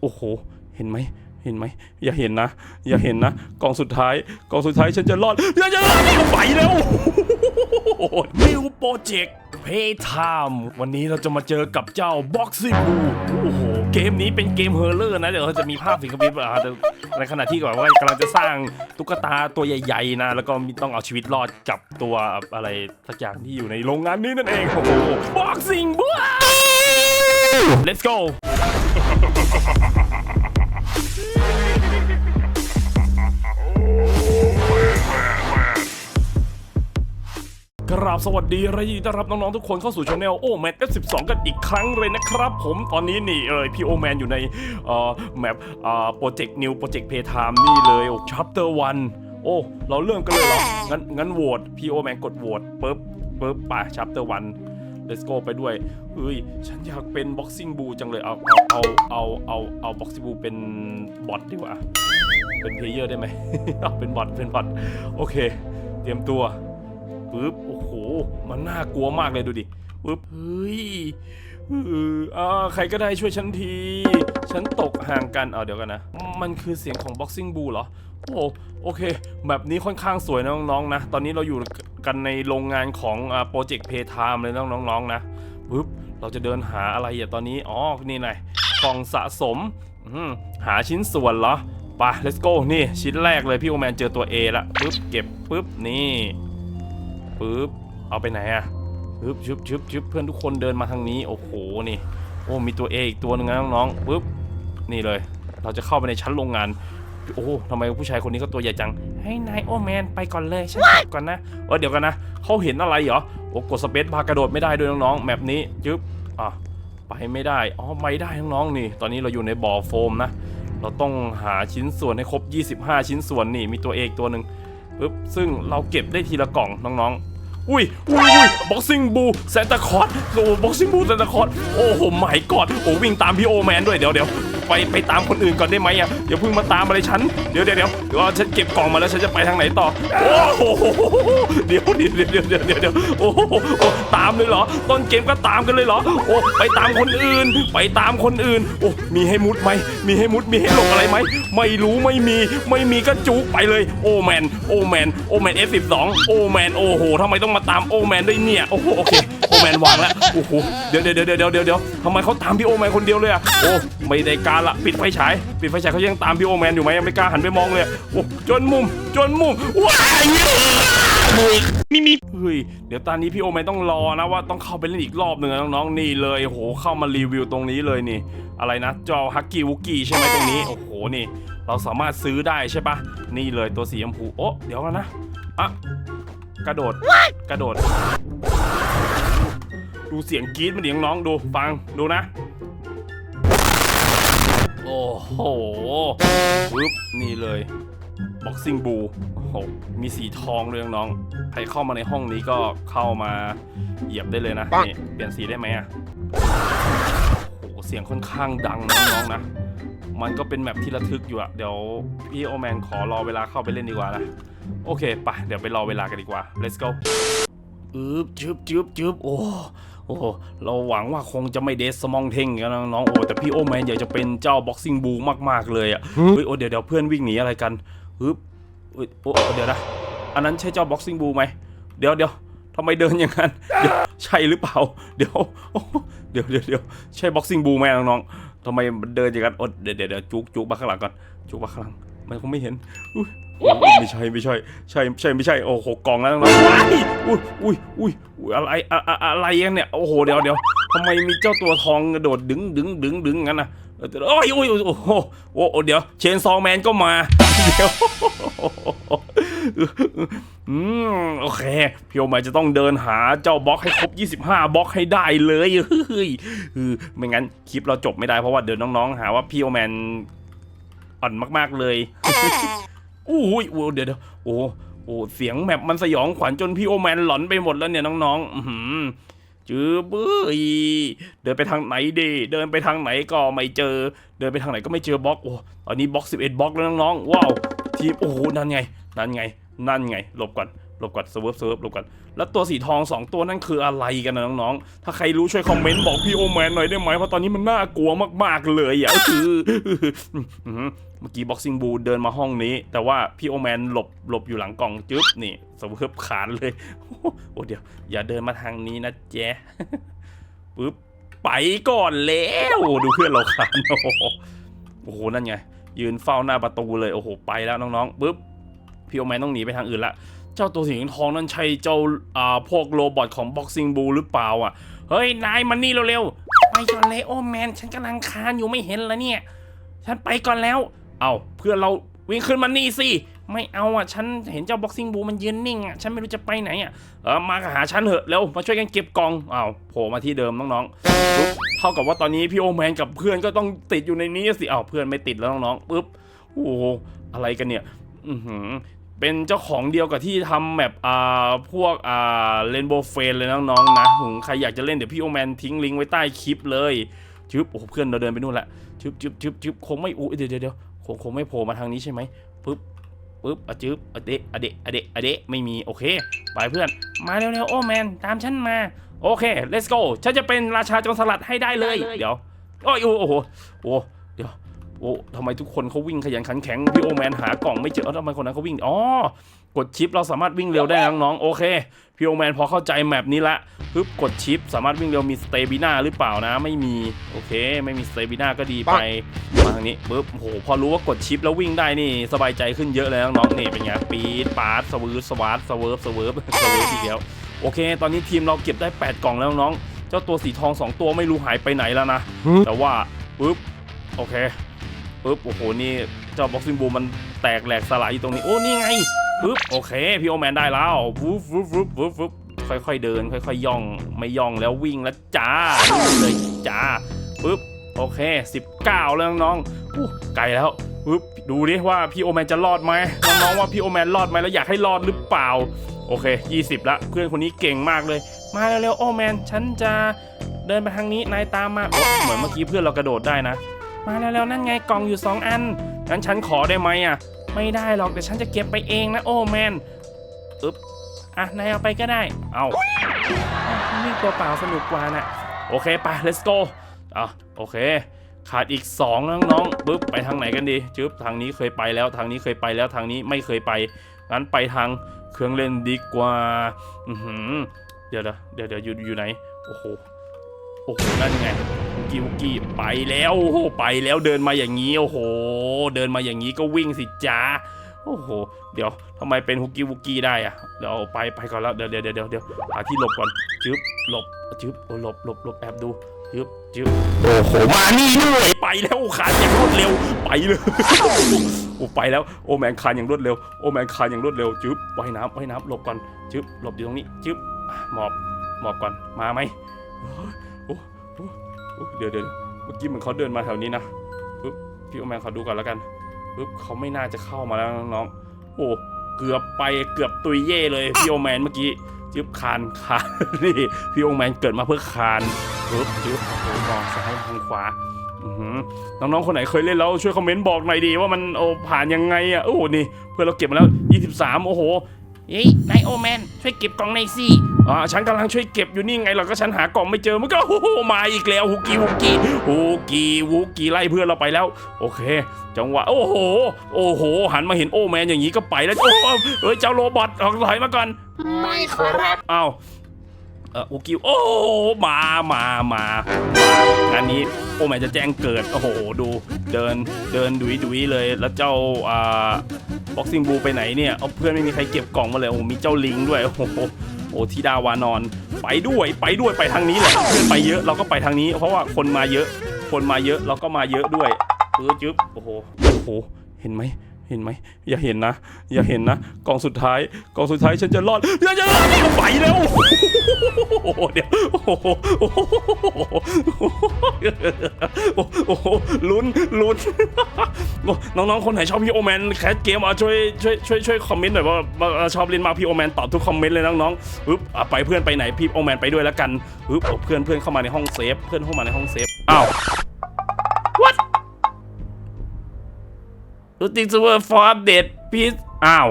โอ้โห เห็นไหม เห็นไหม อย่าเห็นนะ อย่าเห็นนะกล่องสุดท้ายกล่องสุดท้ายฉันจะรอดฉันจะรอดไปแล้วนิวโปรเจกต์เพย์ไทม์วันนี้เราจะมาเจอกับเจ้าบ็อกซิบูโอ้โห เกมนี้เป็นเกมเฮอร์เลอร์นะ เดี๋ยวเราจะมีภาพสิงคโปร์อ่าในขณะที่ก่อนว่ากำลังจะสร้างตุ๊กตาตัวใหญ่ๆนะ แล้วก็ต้องเอาชีวิตรอดกับตัวอะไรสักอย่างที่อยู่ในโรงงานนี้นั่นเอง โอ้โหบ็อกซิ่งบู Let's go กราบสวัสดีและยีต้อนรับน้อง ๆ ทุกคนเข้าสู่ช anel โอแมน F12 กันอีกครั้งเลยนะครับผมตอนนี้นี่เอยพี่โอแมนอยู่ในเอ่อแมปเอ่อโปรเจกต์นิวโปรเจกต์เพย์ไทม์นี่เลยโอ้ชัปเตอร์วันโอ้ เราเริ่มกันเลยเหรองั้นงั้นโหวตพี่โอแมนกดโหวตปึ๊บปึ๊บไปชัปเตอร์วัน let's go ไปด้วยเฮ้ยฉันอยากเป็นบ็อกซิ่งบูจังเลยเอาเอาเอาเอาเอาบ็อกซิ่งบูเป็นบอทดีกว่าเป็นเพลเยอร์ได้ไหมเอาเป็นบอทเป็นบอทโอเค เตรียมตัวปึ๊บโอ้โห มันน่ากลัวมากเลยดูดิปึ๊บเฮ้ยเอออ่าใครก็ได้ช่วยฉันที ฉันตกห่างกันเอาเดี๋ยวกันนะ มันคือเสียงของ Boxing Bull เหรอ โอ้โอเค แบบนี้ค่อนข้างสวยนะน้องๆนะ ตอนนี้เราอยู่ กันในโรงงานของโปรเจกต์เพย์ไทม์เลยน้องๆนะปึ๊บเราจะเดินหาอะไรอะตอนนี้ อ๋อ นี่ไงกล่องสะสมมหาชิ้นส่วนเหรอไป let's go นี่ชิ้นแรกเลยพี่โอแมนเจอตัว A ละปึ๊บเก็บปึ๊บนี่ปึ๊บเอาไปไหนอะปึ๊บชึบชึบชึบเพื่อนทุกคนเดินมาทางนี้โอ้โหนี่โอ้มีตัว A อีกตัวหนึงนะน้องๆปึ๊บนี่เลย เราจะเข้าไปในชั้นโรงงาน โอ้ทำไมผู้ชายคนนี้ก็ตัวใหญ่จัง ให้นายโอแมนไปก่อนเลยฉันกลับก่อนนะเออเดี๋ยวกันนะเขาเห็นอะไรเหรอโอ้กดสเปซบาร์กระโดดไม่ได้ด้วยน้องๆแมปนี้จึ๊บอะไปไม่ได้อ๋อไม่ได้น้องๆนี่ ตอนนี้เราอยู่ในบ่อโฟมนะ เราต้องหาชิ้นส่วนให้ครบ 25 ชิ้นส่วนนี่มีตัวเอกตัวหนึ่งปึ๊บซึ่งเราเก็บได้ทีละกล่องน้องๆอุ้ยอุ้ยอุ้ยบ็อกซิ่งบูแซนตาคอร์โอ้บ็อกซิ่งบูแซนตาคอร์โอ้โหไม่กอดโอ้วิ่งตามพี่โอแมนด้วยเดี๋ยวเดี๋ยว ไปไปตามคนอื่นก่อนได้ไหมอะอย่าเพิ่งมาตามอะไรฉันเดี๋ยวเดี๋ยวเดี๋ยวเดี๋ยวฉันเก็บกล่องมาแล้วฉันจะไปทางไหนต่อโอ้โหเดี๋ยวเดี๋ยวเดี๋ยวเดี๋ยวเดี๋ยวเดี๋ยวโอ้โหโอ้ตามเลยเหรอ ต้นเกมก็ตามกันเลยเหรอโอ้ไปตามคนอื่น ไปตามคนอื่นโอ้มีให้มุดไหมมีให้มุดมีให้หลบอะไรไหมไม่รู้ไม่มีไม่มีก็จุกไปเลยโอแมนโอแมนโอแมน F12 โอแมนโอ้โหทำไมต้องมาตามโอแมนด้วยเนี่ยโอ้โหโอเค แมนวางแล้วโอ้โหเดี๋ยวเดี๋ยวเดี๋ยวเดี๋ยวเดี๋ยวเดี๋ยวทำไมเขาตามพี่โอแมนคนเดียวเลยอะโอ้ไม่ได้การละปิดไฟฉายปิดไฟฉายเขายังตามพี่โอแมนอยู่ไหมยังไม่กล้าหันไปมองเลยโอ้จนมุมจนมุมว้ายมีมีเฮ้ยเดี๋ยวตอนนี้พี่โอแมนต้องรอนะว่าต้องเข้าไปเล่นอีกรอบหนึ่งน้องๆนี่เลยโอ้โหเข้ามารีวิวตรงนี้เลยนี่ อะไรนะจอฮักกี้วุกกี้ใช่ไหมตรงนี้โอ้โหนี่ เราสามารถซื้อได้ใช่ปะนี่เลยตัวสีชมพูโอ้เดี๋ยวกันนะอะกระโดดกระโดด ดูเสียงกรี๊ดมันดิน้องๆดูฟังดูนะ โอ้โหปึ๊บนี่เลยบ็อกซิ่งบูโอ้โหมีสีทองเลยน้องๆใครเข้ามาในห้องนี้ก็เข้ามาเหยียบได้เลยนะนี่เปลี่ยนสีได้ไหมอะโอ้โหเสียงค่อนข้างดังนะน้องๆนะ มันก็เป็นแมปที่ระทึกอยู่อะเดี๋ยวพี่โอแมนขอรอเวลาเข้าไปเล่นดีกว่านะ โอเคไปเดี๋ยวไปรอเวลากันดีกว่า let's go อึบจึบจึบจึบโอ้ โอ้เราหวังว่าคงจะไม่เดสสมองเท่งกันนะน้องโอ้แต่พี่โอแมนอยากจะเป็นเจ้าบ็อกซิ่งบูมากๆเลยอะเฮ้ยโอ้เดี๋ยวเดี๋ยวเพื่อนวิ่งหนีอะไรกันฮึบเอ้ยโอ้เดี๋ยวนะอันนั้นใช่เจ้าบ็อกซิ่งบูไหมเดี๋ยวเดี๋ยวทำไมเดินอย่างนั้นเดี๋ยวใช่หรือเปล่า เดี๋ยวโอ้เดี๋ยวเดี๋ยวเดี๋ยวใช่บ็อกซิ่งบูไหมน้องๆทำไมมันเดินอย่างนั้นอดเดี๋ยวเดี๋ยวเดี๋ยวจุกจุกมาข้างหลังก่อนจุกมาข้างหลัง มันคงไม่เห็นอุ๊ยไม่ใช่ไม่ใช่ใช่ใช่ไม่ใช่โอ้โหกล่องแล้วน้องๆว้ายอุ้ยอุ้ยอุ้ยอุ้ยอะไรอะอะอะไรกันเนี่ยโอ้โหเดี๋ยวเดี๋ยวทำไมมีเจ้าตัวทองกระโดดดึงดึงดึงดึงงั้นน่ะเออโอ้ยโอ้ยโอ้ยโอ้โหโอ้โหเดี๋ยวเชนซองแมนก็มาเดี๋ยวอืมโอเคพี่โอมาจะต้องเดินหาเจ้าบล็อกให้ครบ 25 บล็อกให้ได้เลยเฮ้ยเออไม่งั้นคลิปเราจบไม่ได้เพราะว่าเดี๋ยวน้องๆ หาว่าพี่โอแมน อ่อนมากๆเลยอู้ยโอ้เดี๋ยวเดี๋ยวโอ้โอ้เสียงแมปมันสยองขวัญจนพี่โอแมนหลอนไปหมดแล้วเนี่ยน้องๆอือหือจือบื้อเดินไปทางไหนดีเดินไปทางไหนก็ไม่เจอ เดินไปทางไหนก็ไม่เจอบล็อกโอ้ตอนนี้บล็อก11บล็อกแล้วน้องๆว้าวทีมโอ้โหนั่นไง นั่นไง นั่นไงหลบก่อน หลบก่อนเซิร์ฟเซิร์ฟหลบก่อนแล้วตัวสีทองสองตัวนั่นคืออะไรกันนะน้องๆ ถ้าใครรู้ช่วยคอมเมนต์บอกพี่โอแมนหน่อยได้ไหมเพราะตอนนี้มันน่ากลัวมากๆเลยอะคือเมื่อกี้บ็อกซิ่งบูเดินมาห้องนี้ แต่ว่าพี่โอแมนหลบหลบอยู่หลังกล่องจึ๊บนี่เซิร์ฟขานเลยโอ้เดี๋ยว อย่าเดินมาทางนี้นะแจ๊ปึ๊บไปก่อนแล้วดูเพื่อนเราขานโอ้โหนั่นไงยืนเฝ้าหน้าประตูเลยโอ้โหไปแล้วน้องๆปึ๊บพี่โอแมนต้องหนีไปทางอื่นละ เจ้าตัวสีทองนั่นใช่เจ้าอ่าพวกโรบอทของบ็อกซิ่งบูหรือเปล่าอะ เฮ้ย นายมันนี่เร็วๆ ไปก่อนเลยโอ้แมน ฉันกำลังคานอยู่ไม่เห็นแล้วเนี่ย ฉันไปก่อนแล้ว เอาเพื่อนเราวิ่งขึ้นมานี่สิ ไม่เอาอะ ฉันเห็นเจ้าบ็อกซิ่งบูมันยืนนิ่งอะ ฉันไม่รู้จะไปไหนอะ เออมาหาฉันเถอะเร็วมาช่วยกันเก็บกองอ้าวโผล่มาที่เดิมน้องๆปุ๊บเท่ากับว่าตอนนี้พี่โอแมนกับเพื่อนก็ต้องติดอยู่ในนี้สิอ้าวเพื่อนไม่ติดแล้วน้องๆปุ๊บ โอ้โห อะไรกันเนี่ยอือหือ เป็นเจ้าของเดียวกับที่ทำแบบอ่าพวกอ่าเรนโบว์เฟนเลยน้องๆนะหึงใครอยากจะเล่นเดี๋ยวพี่โอแมนทิ้งลิงก์ไว้ใต้คลิปเลยชึบโอ้โหเพื่อนเราเดินไปนู่นละชึบชึบชึบชึบคงไม่อู้เดี๋ยวเดี๋ยวเดี๋ยวคงคงไม่โผล่มาทางนี้ใช่ไหมปึ๊บปึ๊บอะจึ๊บอะเดะอะเดะอะเดะอะเดะไม่มีโอเคไปเพื่อนมาเร็วๆโอ้แมนตามฉันมาโอเค let's go ฉันจะเป็นราชาโจรสลัดให้ได้เลย เดี๋ยวโอ้ยโอ้โหโอ้เดี๋ยว โอ้ทำไมทุกคนเขาวิ่งขยันขันแข็งพี่โอแมนหากล่องไม่เจอเอ้าทำไมคนนั้นเขาวิ่งอ๋อกดชิปเราสามารถวิ่งเร็วได้นะน้องๆโอเคพี่โอแมนพอเข้าใจแมปนี้ละปึ๊บกดชิปสามารถวิ่งเร็วมีสเตบิน่าหรือเปล่านะ ไม่มีโอเค ไม่มีสเตบิน่าก็ดีไปมาทางนี้ปึ๊บโอ้โหพอรู้ว่ากดชิปแล้ววิ่งได้นี่สบายใจขึ้นเยอะเลยน้องๆนี่เป็นไงปีดปาดสวืดสวาร์สเวิร์ฟสเวิร์ฟสเวิร์ฟอีกแล้วโอเค ตอนนี้ทีมเราเก็บได้ 8 กล่องแล้วน้องๆเจ้าตัวสีทองสองตัวไม่รู้หายไปไหนแล้วนะ แต่ว่าปึ๊บโอเค ปึ๊บโอ้โหนี่เจ้าบ็อกซิ่งบูมันแตกแหลกสลายอยู่ตรงนี้ โอ้นี่ไงปึ๊บโอเคพี่โอแมนได้แล้ววูฟวูฟวูฟวูฟวูฟค่อยๆเดิน ค่อยๆย่องไม่ย่องแล้ววิ่งแล้วจ้าเลยจ้าปึ๊บโอเค 19 แล้วน้องๆไกลแล้วปึ๊บดูดิว่าพี่โอแมนจะรอดไหมน้องๆว่าพี่โอแมนรอดไหมแล้วอยากให้รอดหรือเปล่า โอเค 20 ละ เพื่อนคนนี้เก่งมากเลย มาเร็วๆโอแมนฉันจะเดินไปทางนี้นายตามมาเหมือนเมื่อกี้เพื่อนเรากระโดดได้นะ มาแล้วๆนั่นไงกล่องอยู่ 2 อันงั้นฉันขอได้ไหมอะ ไม่ได้หรอกเดี๋ยวฉันจะเก็บไปเองนะโอ้แมนอึ๊บอะนายเอาไปก็ได้ เอาอนี่ตัวเปล่าสนุกกว่าน่ะโอเคไป let's go อะโอเค ขาดอีก2แล้วน้องๆปึ๊บไปทางไหนกันดีจึ๊บทางนี้เคยไปแล้วทางนี้เคยไปแล้วทางนี้ไม่เคยไปงั้นไปทางเครื่องเล่นดีกว่าอือหือเดี๋ยวเดี๋ยวเดี๋ยวอยู่อยู่ไหนโอ้โหโอ้โหนั่นไง กิวกี้ไปแล้วโอ้โหไปแล้วเดินมาอย่างนี้โอ้โห เดินมาอย่างนี้ก็วิ่งสิจ้าโอ้โห เดี๋ยวทำไมเป็นฮุกกี้วุกกี้ได้อะเดี๋ยวเอาไปไปก่อนแล้วเดี๋ยวเดี๋ยวเดี๋ยวเดี๋ยวเดี๋ยวหาที่หลบก่อนจึ๊บหลบจึ๊บโอ้หลบหลบหลบแอบดูจึ๊บจึ๊บโอ้โหมานี่ด้วยไปแล้วขาดอย่างรวดเร็วไปเลยโอ้ไปแล้วโอแมนคานอย่างรวดเร็วโอแมนคานอย่างรวดเร็วจึ๊บว่ายน้ำว่ายน้ำหลบก่อนจึ๊บหลบอยู่ตรงนี้จึ๊บอะหมอบหมอบก่อนมาไหมโอ้โอ้อุ๊ย เดี๋ยวเดี๋ยวเมื่อกี้เหมือนเขาเดินมาแถวนี้นะปึ๊บพี่โอแมนเขาดูก่อนแล้วกันปึ๊บเขาไม่น่าจะเข้ามาแล้วน้องๆโอ้เกือบไปเกือบตุยเย่เลยพี่โอแมนเมื่อกี้จึ๊บคานคานนี่พี่โอแมนเกิดมาเพื่อคานปึ๊บจึ๊บโอ้มองซ้ายทางขวาน้อหือน้องๆ คนไหนเคยเล่นแล้วช่วยคอมเมนต์บอกหน่อยดีว่ามันโอ้ผ่านยังไงอะโอ้โหนี่เพื่อนเราเก็บมาแล้ว 23 โอ้โหเฮ้ยนายโอแมนช่วยเก็บกล่องในอยสิ อ่าฉันกำลังช่วยเก็บอยู่นี่ไงเราก็ฉันหากล่องไม่เจอมันก็โอ้โหมาอีกแล้วฮุกกี้ฮุกกี้ฮุกกี้ฮุกกี้ไล่เพื่อนเราไปแล้ว โอเค จังหวะโอ้โห โอ้โห หันมาเห็นโอแมนอย่างนี้ก็ไปแล้วโอ้โหเอ้ยเจ้าโรบอทออกถอยมาก่อนไม่ครับอ้าวเออฮุกกี้โอ้โหมามามางานนี้โอแมนจะแจ้งเกิดโอ้โหดูเดินเดินดุยดุยเลยแล้วเจ้าอ่าบ็อกซิ่งบูไปไหนเนี่ยเอาเพื่อนไม่มีใครเก็บกล่องมาเลยโอ้โหมีเจ้าลิงด้วยโอ้โห โอ้ธิดาวานอน ไปด้วยไปด้วยไปทางนี้แหละเพื่อนไปเยอะเราก็ไปทางนี้ เพราะว่าคนมาเยอะ คนมาเยอะเราก็มาเยอะด้วยเออจึ๊บโอ้โหโอ้โหเห็นไหม เห็นไหมอย่าเห็นนะ อย่าเห็นนะกล่องสุดท้ายกล่องสุดท้ายฉันจะรอดฉันจะรอดไปแล้วโอ้โหเดี๋ยวโอ้โหโอ้โหโอ้โหลุ้นลุ้นน้องๆคนไหนชอบพี่โอแมนแคสเกมอะช่วยช่วยช่วยช่วยคอมเมนต์หน่อยว่าว่าชอบเล่นมาพี่โอแมนตอบทุกคอมเมนต์เลยน้องๆปึ๊บไปเพื่อนไปไหนพี่โอแมนไปด้วยแล้วกันปึ๊บเพื่อนเพื่อนเข้ามาในห้องเซฟ เพื่อนเข้ามาในห้องเซฟอ้าว รู้จริงซูเปอร์ฟอร์อัปเดตพีซอ้าว